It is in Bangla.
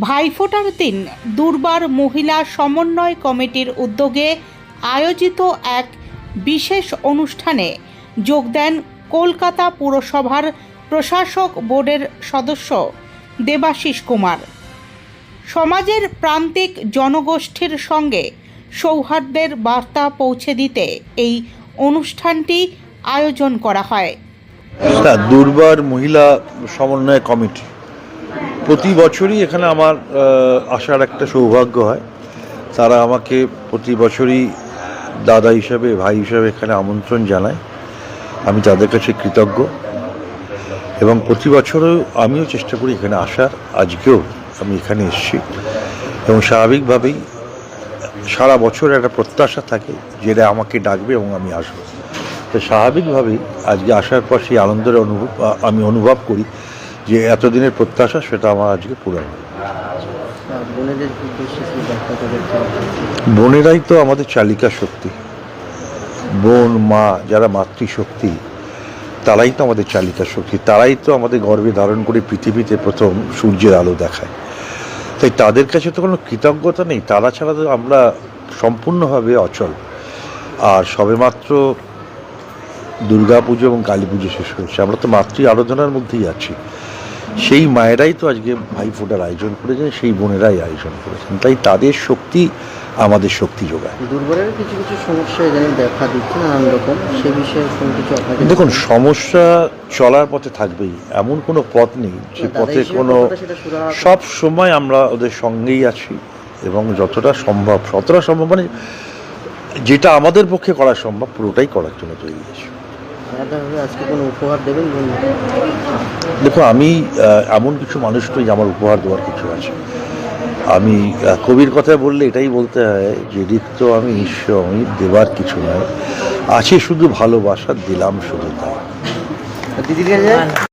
ভাইফোঁটার দিন দুর্বার মহিলা সমন্বয় কমিটির উদ্যোগে আয়োজিত এক বিশেষ অনুষ্ঠানে যোগ দেন কলকাতা পুরসভার প্রশাসক বোর্ডের সদস্য দেবাশিস কুমার। সমাজের প্রান্তিক জনগোষ্ঠীর সঙ্গে সৌহার্দ্যের বার্তা পৌঁছে দিতে এই অনুষ্ঠানটি আয়োজন করা হয়। দুর্বার মহিলা সমন্বয় কমিটি প্রতি বছরই এখানে আমার আসার একটা সৌভাগ্য হয়। তারা আমাকে প্রতি বছরই দাদা হিসাবে, ভাই হিসাবে এখানে আমন্ত্রণ জানায়। আমি তাদের কাছে কৃতজ্ঞ। এবং প্রতি বছরও আমিও চেষ্টা করি এখানে আসার। আজকেও আমি এখানে এসেছি। এবং স্বাভাবিকভাবেই সারা বছর একটা প্রত্যাশা থাকে যেটা আমাকে ডাকবে এবং আমি আসব। তো স্বাভাবিকভাবেই আজকে আসার পর সেই আনন্দের অনুভব আমি অনুভব করি যে এতদিনের প্রত্যাশা সেটা আমার আজকে পূরণ হলো। চাওয়া? বোনেরাই তো আমাদের চালিকা শক্তি। বোন মা যারা মাতৃশক্তি তারাই তো আমাদের চালিকা শক্তি। তারাই তো আমাদের গর্বে ধারণ করে পৃথিবীতে প্রথম সূর্যের আলো দেখায়। তাই তাদের কাছে তো কোনো কৃতজ্ঞতা নেই। তারা ছাড়া তো আমরা সম্পূর্ণভাবে অচল। আর সবেমাত্র দুর্গা পুজো এবং কালী পুজো শেষ হয়েছে। আমরা তো মাতৃ আরাধনার মধ্যেই আছি। সেই মায়েরাই তো আজকে ভাই ফোটার আয়োজন করেছেন সেই বোনেরাই আয়োজন করেছেন। তাই তাদের শক্তি আমাদের শক্তি যোগায়। দুর্বলের কিছু কিছু সমস্যা ইদানিং দেখা দিচ্ছে নানান রকম। সে বিষয়ে কোনো কিছু আপনাকে দেখুন সমস্যা চলার পথে থাকবেই এমন কোনো পথ নেই যে পথে কোনো সব সময় আমরা ওদের সঙ্গেই আছি এবং যতটা সম্ভব যতটা সম্ভব মানে যেটা আমাদের পক্ষে করা সম্ভব পুরোটাই করার জন্য তৈরি আছি আজকে কোনো উপহার দেবেন দেখো আমি এমন কিছু মানুষ নই যে আমার উপহার দেওয়ার কিছু আছে। আমি কবির কথা বললে এটাই বলতে হয় যে রিক্ত আমি ঈশ্বর আমি দেবার কিছু নয় আছে শুধু ভালোবাসা দিলাম শুধু তাই।